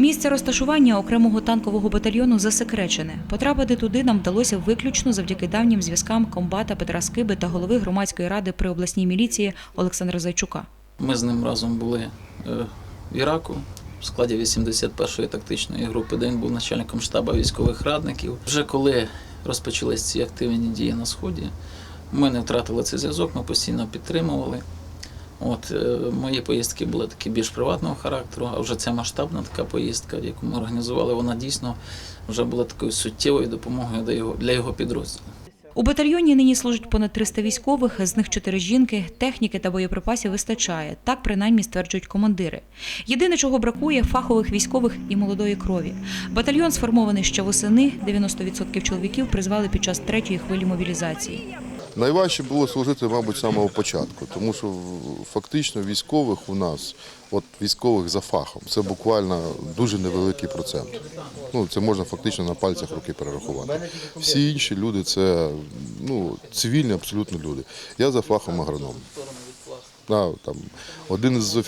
Місце розташування окремого танкового батальйону засекречене. Потрапити туди нам вдалося виключно завдяки давнім зв'язкам комбата Петра Скиби та голови громадської ради при обласній міліції Олександра Зайчука. Ми з ним разом були е, в Іраку в складі 81-ї тактичної групи, де він був начальником штабу військових радників. Вже коли розпочались ці активні дії на сході, ми не втратили цей зв'язок, ми постійно підтримували. От е, мої поїздки були такі більш приватного характеру, а вже ця масштабна така поїздка, яку ми організували, вона дійсно вже була такою суттєвою допомогою для його, для його підрозділу. У батальйоні нині служить понад 300 військових, з них 4 жінки, техніки та боєприпасів вистачає. Так принаймні стверджують командири. Єдине, чого бракує фахових військових і молодої крові. Батальйон сформований ще восени. 90% чоловіків призвали під час третьої хвилі мобілізації. Найважче було служити, мабуть, з самого початку, тому що фактично військових у нас, от військових за фахом, це буквально дуже невеликий процент. Ну, це можна фактично на пальцях руки перерахувати. Всі інші люди це ну, цивільні абсолютно люди. Я за фахом агроном. Да, там, один з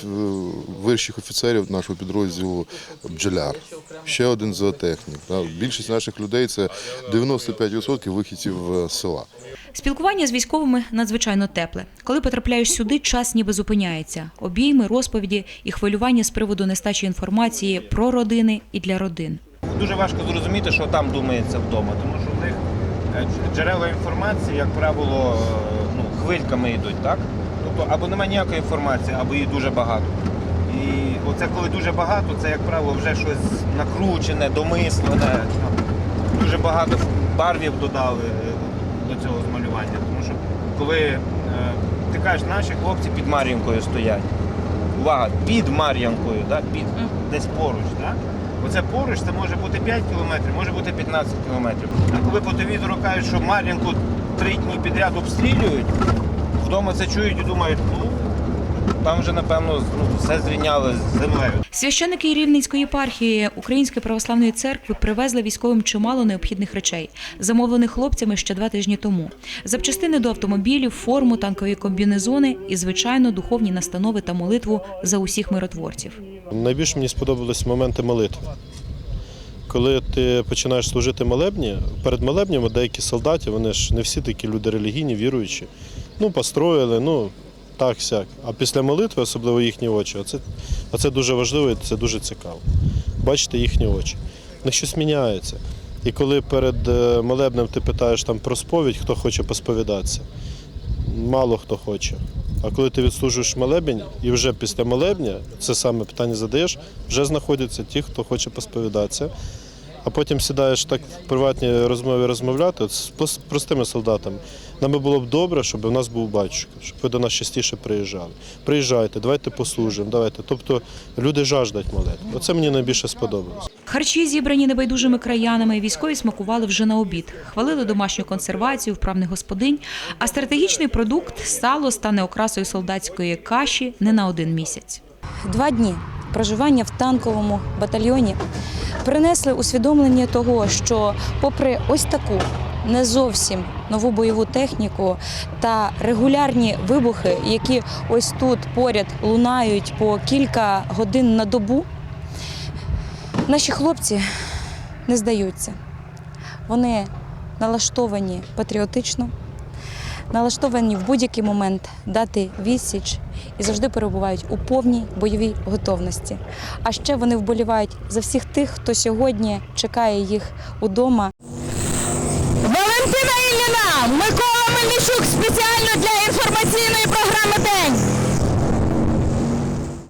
вищих офіцерів нашого підрозділу бджоляр, ще один зоотехнік. Да. Більшість наших людей це 95% вихідців е, села. Спілкування з військовими надзвичайно тепле. Коли потрапляєш сюди, час ніби зупиняється. Обійми, розповіді і хвилювання з приводу нестачі інформації про родини і для родин. Дуже важко зрозуміти, що там думається вдома, тому що в них е, джерела інформації, як правило, е, ну, хвильками йдуть, так? Тобто або немає ніякої інформації, або її дуже багато. І оце коли дуже багато, це, як правило, вже щось накручене, домислене. ну, Дуже багато барвів додали е, до цього змалювання. Тому що коли е, ти кажеш, наші хлопці під Мар'їнкою стоять. Увага, під Мар'янкою, да? під, десь поруч. Да? Оце поруч це може бути 5 кілометрів, може бути 15 кілометрів. А коли по телевізору кажуть, що Мар'їнку три дні підряд обстрілюють, вдома це чують і думають, ну там вже напевно ну, все зрівняло з землею. Священники Рівненської єпархії Української православної церкви привезли військовим чимало необхідних речей, замовлених хлопцями ще два тижні тому. Запчастини до автомобілів, форму, танкові комбінезони і, звичайно, духовні настанови та молитву за усіх миротворців. Найбільше мені сподобались моменти молитви. Коли ти починаєш служити молебні, перед молебнями деякі солдати, вони ж не всі такі люди релігійні, віруючі. Ну, построїли, ну так сяк. А після молитви, особливо їхні очі, оце, оце дуже важливо і це дуже цікаво. Бачите їхні очі. В них щось міняється. І коли перед е, молебнем ти питаєш там про сповідь, хто хоче посповідатися, мало хто хоче. А коли ти відслужуєш молебень, і вже після молебня це саме питання задаєш, вже знаходяться ті, хто хоче посповідатися. А потім сідаєш так в приватній розмові розмовляти от з прос- простими солдатами. Нам було б добре, щоб у нас був батюшка, щоб ви до нас частіше приїжджали. Приїжджайте, давайте послужимо, давайте. Тобто люди жаждать молитви. Оце мені найбільше сподобалось. Харчі, зібрані небайдужими краянами, військові смакували вже на обід. Хвалили домашню консервацію, вправних господинь. А стратегічний продукт сало стане окрасою солдатської каші не на один місяць. Два дні проживання в танковому батальйоні принесли усвідомлення того, що, попри ось таку не зовсім нову бойову техніку та регулярні вибухи, які ось тут поряд лунають по кілька годин на добу, наші хлопці не здаються. Вони налаштовані патріотично, налаштовані в будь-який момент дати відсіч і завжди перебувають у повній бойовій готовності. А ще вони вболівають за всіх тих, хто сьогодні чекає їх удома